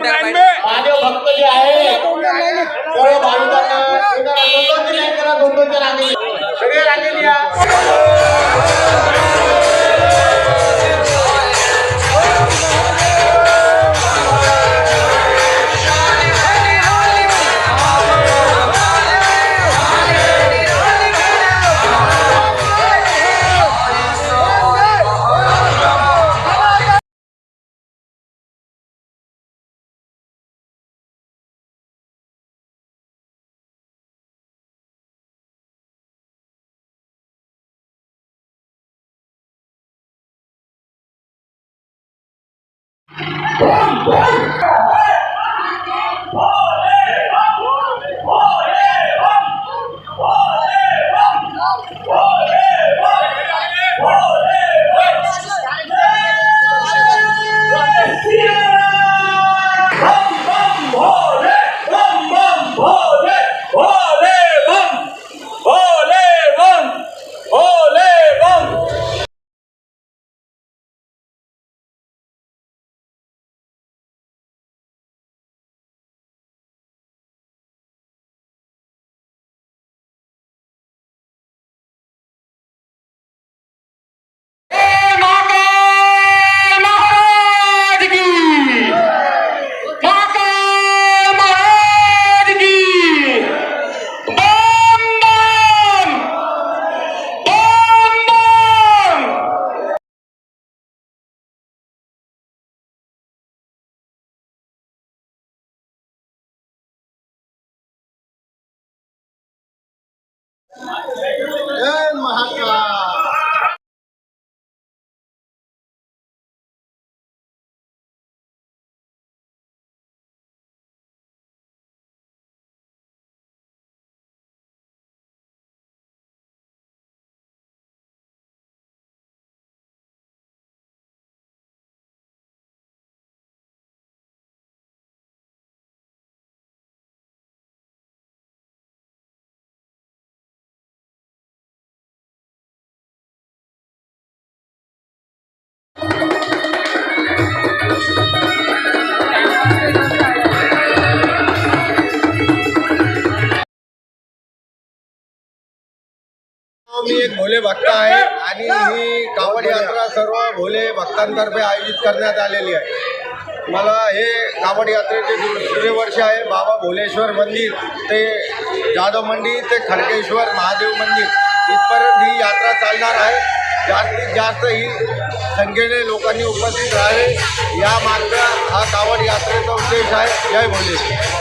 महादेव जय मी एक भोले भक्त आहे आणि ही कावड यात्रा सर्व भोले भक्तांतर्फे आयोजित करण्यात आलेली आहे. मला हे कावड यात्रेचे दुसरे वर्ष आहे. बाबा भोलेश्वर मंदिर ते जाधव मंदिर ते खडकेश्वर महादेव मंदिर इथपर्यंत ही यात्रा चालणार आहे. जास्तीत जास्त ही संख्येने लोकांनी उपस्थित राहावे. या मागचा हा कावड यात्रेचा उद्देश आहे. जय भोले.